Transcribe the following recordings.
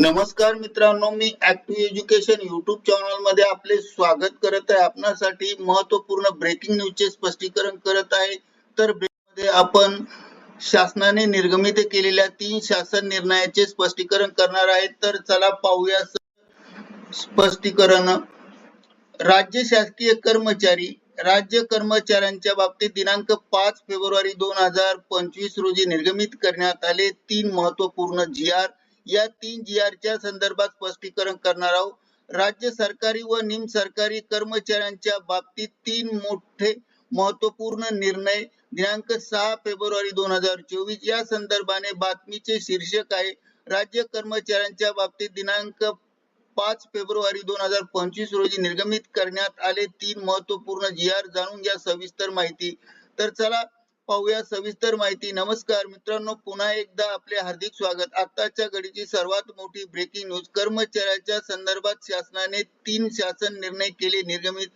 नमस्कार मित्रांनो मी ऍक्टिव्ह एज्युकेशन युट्यूब चॅनलमध्ये आपले स्वागत करत आहे. आपणासाठी महत्त्वपूर्ण ब्रेकिंग न्यूजचे स्पष्टीकरण करत आहे. तर मध्ये आपण शासनाने निर्गमित केलेल्या तीन शासन निर्णयाचे स्पष्टीकरण करणार आहे. तर चला पाहूया स्पष्टीकरण. राज्य शासकीय कर्मचारी राज्य कर्मचाऱ्यांच्या बाबतीत दिनांक पाच फेब्रुवारी दोन हजार पंचवीस रोजी निर्गमित करण्यात आले तीन महत्त्वपूर्ण जी आर या तीन जी आरच्या संदर्भात स्पष्टीकरण करणार आहोत. राज्य सरकारी व निम सरकारी कर्मचाऱ्यांच्या बाबतीत तीन मोठे महत्त्वपूर्ण निर्णय दिनांक सहा फेब्रुवारी दोन हजार चोवीस या संदर्भाने बातमीचे शीर्षक आहे. राज्य कर्मचाऱ्यांच्या बाबतीत दिनांक पाच फेब्रुवारी दोन हजार पंचवीस रोजी निर्गमित करण्यात आले तीन महत्त्वपूर्ण जी आर जाणून घ्या सविस्तर माहिती. तर चला पाहूया सविस्तर माहिती. नमस्कार मित्रांनो पुन्हा एकदा आपले हार्दिक स्वागत. आताच्या घडीची सर्वात मोठी ब्रेकिंग न्यूज कर्मचाऱ्याच्या संदर्भात शासनाने तीन शासन निर्णय केले निर्गमित.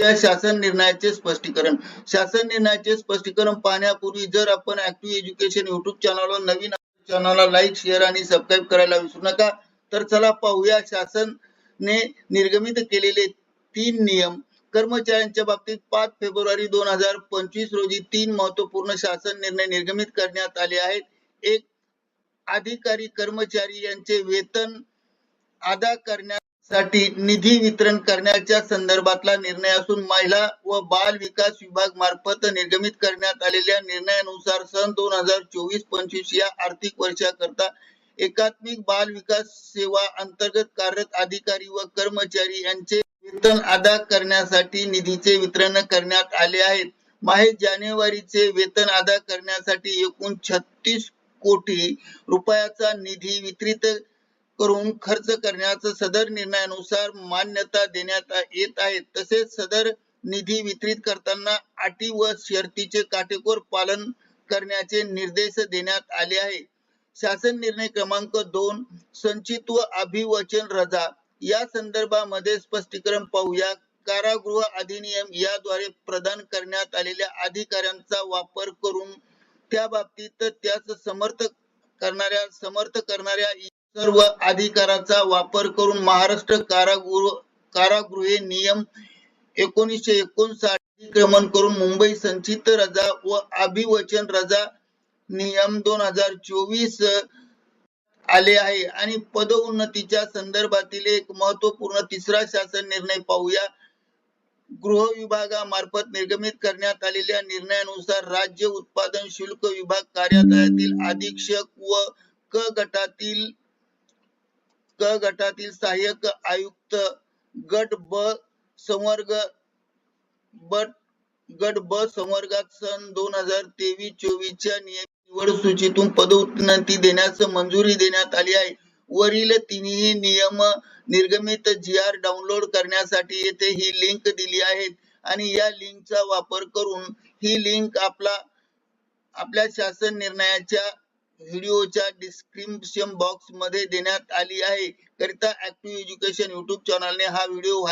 या शासन निर्णयाचे स्पष्टीकरण. शासन निर्णयाचे स्पष्टीकरण पाहण्यापूर्वी जर आपण ऍक्टिव्ह एज्युकेशन युट्यूब चॅनलवर नवीन चॅनलला लाईक शेअर आणि सबस्क्राईब करायला विसरू नका तर चला पाहूया शासनने निर्गमित केलेले तीन नियम. कर्मचाऱ्यांच्या बाबतीत पाच फेब्रुवारी दोन हजार पंचवीस रोजी तीन महत्त्वपूर्ण शासन निर्णय निर्गमित करण्यात आले आहेत. एक अधिकारी कर्मचारी यांचे वेतन अदा करण्यासाठी निधी वितरण करण्याच्या संदर्भातला निर्णय असून महिला व बाल विकास विभाग मार्फत निर्गमित करण्यात आलेल्या निर्णयानुसार सन दोन हजार चोवीस पंचवीस या आर्थिक वर्षाकरता एकात्मिक बाल विकास सेवा अंतर्गत कार्यरत अधिकारी व कर्मचारी यांचे वेतन अदा करण्यासाठी निधीचे वितरण करण्यात आले आहे माहे जानेवारीचे वेतन अदा करण्यासाठी एकूण छत्तीस कोटी रुपयाचा निधी वितरित करून खर्च करण्याचा सदर निर्णयानुसार मान्यता देण्यात येत आहे. तसेच सदर निधी वितरित करताना अटी व शर्तीचे काटेकोर पालन करण्याचे निर्देश देण्यात आले आहे शासन निर्णय क्रमांक दोन संचित व अभिवचन रजा. या संदर्भामध्ये स्पष्टीकरण पाहूया. कारागृह अधिनियम याद्वारे प्रदान करण्यात आलेल्या अधिकारांचा वापर करून त्या बाबतीत त्यास समर्थ करणाऱ्या समर्थ करणाऱ्या सर्व अधिकाराचा वापर करून महाराष्ट्र कारागृह कारागृहे नियम एकोणीसशे एकोणसाठ अतिक्रमण करून मुंबई संचित रजा व अभिवचन रजा नियम दोन हजार चोवीस आले आहे. आणि पदोन्नतीच्या संदर्भातील एक महत्त्वपूर्ण तिसरा शासन निर्णय पाहूया. गृह विभागामार्फत निर्गमित करण्यात आलेल्या निर्णयानुसार राज्य उत्पादन शुल्क विभाग कार्यालयातील अधीक्षक व क गटातील क गटातील सहाय्यक आयुक्त गट ब संवर्ग बट गट ब संवर्गात सन दोन हजार तेवीस चोवीसच्या नियम निवड सूचीतून पदोन्नती देण्यास मंजुरी देण्यात आली आहे. वरील तिन्ही नियम निर्गमित जी आर डाउनलोड करण्यासाठी येथे ही लिंक दिली आहे आणि या लिंकचा वापर करून ही लिंक आपला आपल्या शासन निर्णयाच्या व्हिडिओच्या डिस्क्रिप्शन बॉक्समध्ये देण्यात आली आहे. करिता ऍक्टिव्ह एज्युकेशन युट्यूब चॅनलने हा व्हिडिओ व्हायरल